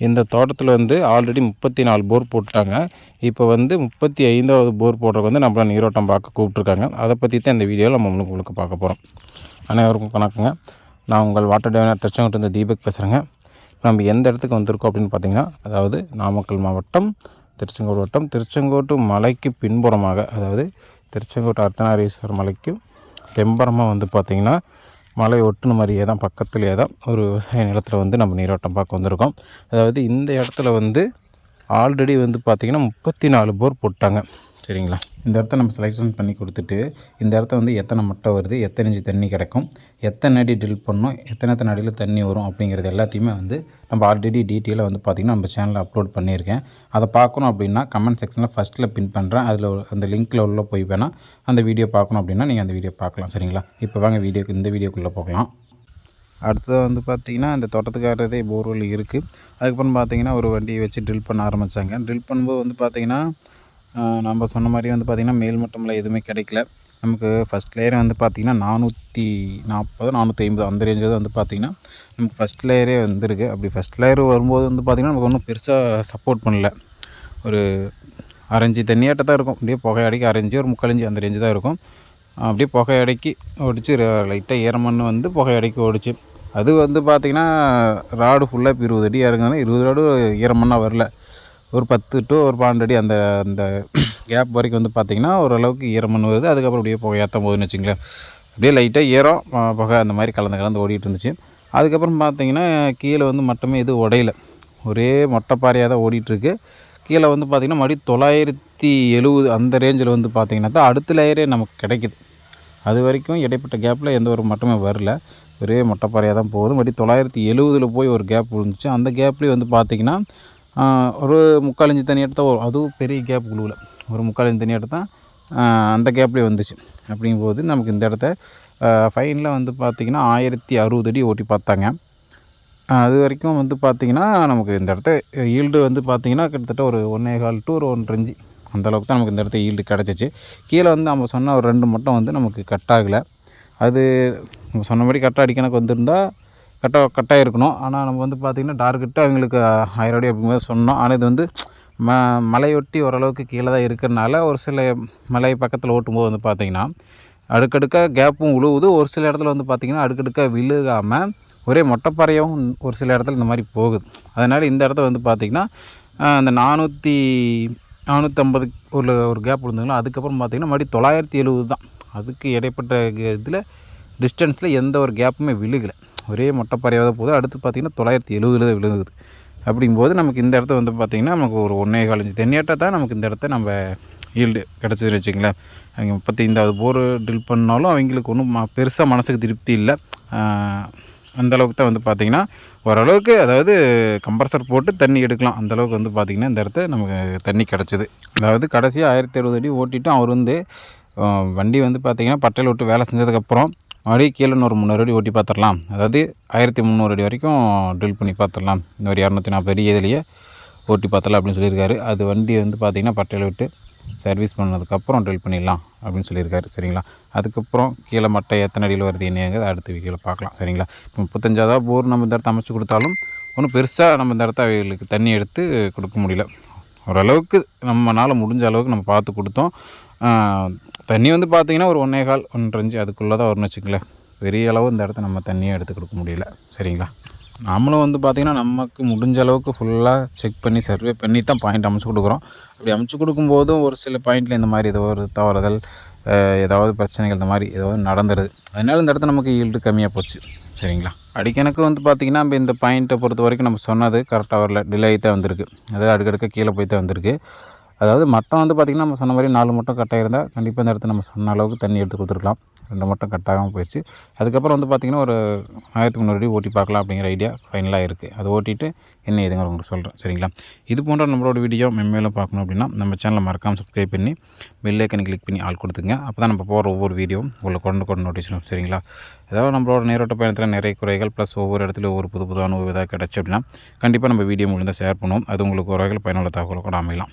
இந்த தோட்டத்தில் வந்து ஆல்ரெடி முப்பத்தி நாலு போர் போட்டாங்க இப்போ வந்து முப்பத்தி ஐந்தாவது போர் போடுறதுக்கு வந்து நம்மளை நீரோட்டம் பார்க்க கூப்பிட்ருக்காங்க அதை பற்றி தான் இந்த வீடியோவில் நம்ம உங்களுக்கு உங்களுக்கு பார்க்க போகிறோம் அனைவருக்கும் வணக்கங்க. நான் உங்கள் வாட்டர் டேவனர் திருச்செங்கோட்டு இருந்த தீபக் பேசுகிறேங்க நம்ம எந்த இடத்துக்கு வந்திருக்கோம் அப்படின்னு பார்த்தீங்கன்னா அதாவது நாமக்கல் மாவட்டம் திருச்செங்கோடு வட்டம். திருச்செங்கோட்டு மலைக்கு பின்புறமாக அதாவது திருச்செங்கோட்டு அர்த்தநாரீஸ்வரர் மலைக்கு தெம்பரமாக வந்து பார்த்திங்கன்னா மலை ஒட்டுன மாதிரியே தான் பக்கத்துலேயே தான் ஒரு விவசாய நிலத்தில் வந்து நம்ம நீரோட்டம் பார்க்க வந்திருக்கோம். அதாவது இந்த இடத்துல வந்து ஆல்ரெடி வந்து பார்த்திங்கன்னா முப்பத்தி நாலு போர் போட்டாங்க. சரிங்களா? இந்த இடத்த நம்ம செலெக்ஷன் பண்ணி கொடுத்துட்டு இந்த இடத்த வந்து எத்தனை மட்டை வருது எத்தனை இன்ச்சு தண்ணி கிடைக்கும் எத்தனை அடி ட்ரில் பண்ணணும் எத்தனை எத்தனை அடியில் தண்ணி வரும் அப்படிங்கிறது எல்லாத்தையுமே வந்து நம்ம ஆல்ரெடி டீட்டெயிலாக வந்து பார்த்திங்கன்னா நம்ம சேனலில் அப்லோட் பண்ணியிருக்கேன். அதை பார்க்கணும் அப்படின்னா கமெண்ட் செக்ஷனில் ஃபஸ்ட்டில் பின் பண்ணுறேன் அதில் அந்த லிங்க்கில் உள்ள போய் வேணால் அந்த வீடியோ பார்க்கணும் அப்படின்னா நீங்கள் அந்த வீடியோ பார்க்கலாம் சரிங்களா? இப்போ வாங்க வீடியோக்கு இந்த வீடியோக்குள்ளே போகலாம். அடுத்தது வந்து பார்த்திங்கன்னா இந்த தோட்டத்துக்காரதே போர்வெல் இருக்குது அதுக்கப்புறம் பார்த்திங்கன்னா ஒரு வண்டியை வச்சு ட்ரில் பண்ண ஆரம்பித்தாங்க ட்ரில் பண்ணும்போது வந்து பார்த்திங்கன்னா நம்ம சொன்ன மாதிரி வந்து பார்த்திங்கன்னா மேல்மட்டமில் எதுவுமே கிடைக்கல. நமக்கு ஃபஸ்ட் லேயரே வந்து பார்த்திங்கன்னா நானூற்றி நாற்பது நானூற்றி ஐம்பது அந்த ரேஞ்சில் வந்து பார்த்திங்கன்னா நமக்கு ஃபஸ்ட் லேயரே வந்துருக்கு. அப்படி ஃபஸ்ட் லேயர் வரும்போது வந்து பார்த்திங்கன்னா நமக்கு ஒன்றும் பெருசாக சப்போர்ட் பண்ணல. ஒரு அரைஞ்சி தண்ணியாட்ட தான் இருக்கும். அப்படியே புகையடைக்கி அரைஞ்சி ஒரு முக்காலஞ்சி அந்த ரேஞ்சு தான் இருக்கும். அப்படியே புகையடைக்கி ஓடிச்சு லைட்டாக ஈரமண் வந்து புகையடைக்கு ஓடிச்சு அது வந்து பார்த்திங்கன்னா ராடு ஃபுல்லாக இப்போ இருபது அடி இறங்குனா இருபது ராடு ஈரமண்ணாக வரல. ஒரு பத்து டு ஒரு பன்னெண்டு அடி அந்த அந்த கேப் வரைக்கும் வந்து பார்த்திங்கன்னா ஓரளவுக்கு ஈரமண் வருது. அதுக்கப்புறம் அப்படியே புகை ஏற்ற போதுன்னு வச்சுங்களேன் அப்படியே லைட்டாக ஈரம் புகை அந்த மாதிரி கலந்து கலந்து ஓடிட்டு இருந்துச்சு. அதுக்கப்புறம் பார்த்திங்கன்னா கீழே வந்து மட்டுமே எதுவும் உடையில. ஒரே மொட்டைப்பாறையாக தான் ஓடிட்டுருக்கு கீழே வந்து பார்த்திங்கன்னா மறுபடியும் தொள்ளாயிரத்தி எழுபது அந்த ரேஞ்சில் வந்து பார்த்திங்கன்னா தான் அடுத்த லேயரே நமக்கு கிடைக்கிது. அது வரைக்கும் இடைப்பட்ட கேப்பில் எந்த ஒரு மட்டுமே வரல. ஒரே மொட்டைப்பாறையாக தான் போகுது. மறுபடி தொள்ளாயிரத்தி எழுபதில் போய் ஒரு கேப் விழுந்துச்சு. அந்த கேப்லேயும் வந்து பார்த்திங்கன்னா ஒரு முக்கால் இஞ்சி தண்ணி எடுத்தால் வரும். அதுவும் பெரிய கேப் குழுவில். ஒரு முக்கால் இஞ்சி தண்ணி எடுத்தால் அந்த கேப்லேயே வந்துச்சு. அப்படிங்கும்போது நமக்கு இந்த இடத்த ஃபைனில் வந்து பார்த்திங்கன்னா ஆயிரத்தி அறுபது அடி ஓட்டி பார்த்தாங்க. அது வரைக்கும் வந்து பார்த்திங்கன்னா நமக்கு இந்த இடத்த ஈல்டு வந்து பார்த்திங்கன்னா கிட்டத்தட்ட ஒரு ஒன்றே கால் டூ ஒரு ஒன்றரை இஞ்சி அந்தளவுக்கு தான் நமக்கு இந்த இடத்த ஈல்டு கிடச்சிச்சு. கீழே வந்து நம்ம சொன்ன ஒரு ரெண்டு மட்டும் வந்து நமக்கு கட் ஆகலை. அது நம்ம சொன்னபடி கரெக்டாக அடிக்கணக்கு வந்திருந்தால் கரெக்டாக கரெக்டாக இருக்கணும். ஆனால் நம்ம வந்து பார்த்திங்கன்னா டார்கெட்டு அவங்களுக்கு ஆயிரம் அடி அப்படிங்கிறது சொன்னோம். ஆனால் இது வந்து ம மலையொட்டி ஓரளவுக்கு கீழே தான் இருக்கிறனால ஒரு சில மலை பக்கத்தில் ஓட்டும்போது வந்து பார்த்திங்கன்னா அடுக்கடுக்காக கேப்பும் உழுவுது. ஒரு சில இடத்துல வந்து பார்த்திங்கன்னா அடுக்கடுக்காக விழுகாமல் ஒரே மொட்டைப்பாறையும் ஒரு சில இடத்துல இந்த மாதிரி போகுது. அதனால் இந்த இடத்த வந்து பார்த்திங்கன்னா அந்த நானூற்றி நானூற்றம்பது ஒரு ஒரு கேப் விழுந்துங்களா அதுக்கப்புறம் பார்த்திங்கன்னா மறுபடியும் தொள்ளாயிரத்தி எழுபது தான். அதுக்கு இடைப்பட்ட இதில் டிஸ்டன்ஸில் எந்த ஒரு கேப்புமே விழுகலை. ஒரே மொட்டைப்பாறையாக தான் போகுது அடுத்து பார்த்திங்கன்னா தொள்ளாயிரத்தி எழுபதில் தான் விழுகுது அப்படிங்கும்போது நமக்கு இந்த இடத்த வந்து பார்த்திங்கன்னா நமக்கு ஒரு ஒன்றே காலஞ்சு தென்னியாட்டை தான் நமக்கு இந்த இடத்த நம்ம ஈல்டு கிடச்சிதுன்னு வச்சுங்களேன் அவங்க முப்பத்தைந்தாவது போர் ட்ரில் பண்ணாலும் அவங்களுக்கு ஒன்றும் பெருசாக மனசுக்கு திருப்தி இல்லை. அந்தளவுக்கு தான் வந்து பார்த்திங்கன்னா ஓரளவுக்கு அதாவது கம்ப்ரஸர் போட்டு தண்ணி எடுக்கலாம். அந்தளவுக்கு வந்து பார்த்திங்கன்னா இந்த இடத்த நமக்கு தண்ணி கிடச்சிது. அதாவது கடைசியாக ஆயிரத்தி அறுபது அடி ஓட்டிட்டு அவர் வந்து வண்டி வந்து பார்த்திங்கன்னா பட்டையில் விட்டு வேலை செஞ்சதுக்கப்புறம் மறுபடியும் கீழே ஒரு முந்நூறு அடி ஓட்டி பார்த்துடலாம். அதாவது ஆயிரத்தி முந்நூறு அடி வரைக்கும் ட்ரில் பண்ணி பார்த்துடலாம். இந்த ஒரு இரநூத்தி நாற்பது அடி இதுலேயே ஓட்டி பார்த்துடலாம் அப்படின்னு சொல்லியிருக்காரு. அது வண்டி வந்து பார்த்திங்கன்னா பட்டையில் விட்டு சர்வீஸ் பண்ணதுக்கப்புறம் ட்ரில் பண்ணிடலாம் அப்படின்னு சொல்லியிருக்காரு. சரிங்களா? அதுக்கப்புறம் கீழே மட்டை எத்தனை அடியில் வருது என்னங்கிறது அடுத்த வீக்கில் பார்க்கலாம். சரிங்களா? இப்போ முப்பத்தஞ்சாவது போர் நம்ம இந்த இடத்த அமைச்சு கொடுத்தாலும் ஒன்றும் பெருசாக நம்ம இந்த இடத்த அவங்களுக்கு தண்ணி எடுத்து கொடுக்க முடியல. ஓரளவுக்கு நம்மளால் முடிஞ்ச அளவுக்கு நம்ம பார்த்து கொடுத்தோம். தண்ணி வந்து பார்த்திங்கன்னா ஒரு ஒன்றே கால் ஒன்றஞ்சு அதுக்குள்ளே தான் வரும்னு வச்சுக்கங்களேன். பெரிய அளவு இந்த இடத்த நம்ம தண்ணியை எடுத்து கொடுக்க முடியல. சரிங்களா? நம்மளும் வந்து பார்த்திங்கன்னா நமக்கு முடிஞ்ச அளவுக்கு ஃபுல்லாக செக் பண்ணி சர்வே பண்ணி தான் பாயிண்ட் அமைச்சு கொடுக்குறோம். அப்படி அமைச்சு கொடுக்கும்போதும் ஒரு சில பாயிண்டில் இந்த மாதிரி ஏதோ ஒரு தவறுதல் ஏதாவது பிரச்சனைகள் இந்த மாதிரி ஏதாவது நடந்துருது. அதனால் இந்த இடத்த நமக்கு ஈல்டு கம்மியாக போச்சு. சரிங்களா? அடிக்கணக்கு வந்து பார்த்திங்கன்னா நம்ம இந்த பாயிண்ட்டை பொறுத்த வரைக்கும் நம்ம சொன்னது கரெக்டாக வரல. டிலே தான் வந்திருக்கு. அதாவது அடுக்கடுக்க கீழே போய் தான் வந்திருக்கு. அதாவது மட்டம் வந்து பார்த்திங்கன்னா நம்ம சொன்ன மாதிரி நாலு மட்டம் கட்டாக இருந்தால் கண்டிப்பாக இந்த இடத்துல நம்ம சொன்ன அளவுக்கு தண்ணி எடுத்து கொடுத்துருக்கலாம். ரெண்டு மட்டம் கட்டாகாமல் போயிடுச்சு அதுக்கப்புறம் வந்து பார்த்திங்கன்னா ஒரு ஆயிரத்தி முந்நூறு அடி ஓட்டி பார்க்கலாம் அப்படிங்கிற ஐடியா ஃபைனலாக இருக்குது அதை ஓட்டிட்டு என்ன எதுங்கிற உங்களுக்கு சொல்கிறேன் சரிங்களா? இது போன்ற நம்மளோட வீடியோ மென்மேலும் பார்க்கணும் அப்படின்னா நம்ம சேனலை மறக்காமல் சப்ஸ்கிரைப் பண்ணி பெல்லைக்கனை கிளிக் பண்ணி ஆள் கொடுத்துங்க. அப்போ தான் நம்ம போகிற ஒவ்வொரு வீடியோவும் உங்களை கொண்டு கொண்டு நோட்டீஸ் சரிங்களா? ஏதாவது நம்மளோட நேரோட்ட பயணத்தில் நிறைய குறைகள் ப்ளஸ் ஒவ்வொரு இடத்துல ஒவ்வொரு புது புது அனுபவம் ஏதாவது கிடச்சி அப்படின்னா கண்டிப்பாக நம்ம வீடியோ முடிந்தால் ஷேர் பண்ணுவோம். அது உங்களுக்கு ஒரு வகையில் பயனுள்ள தகவலை கூட அமையலாம்.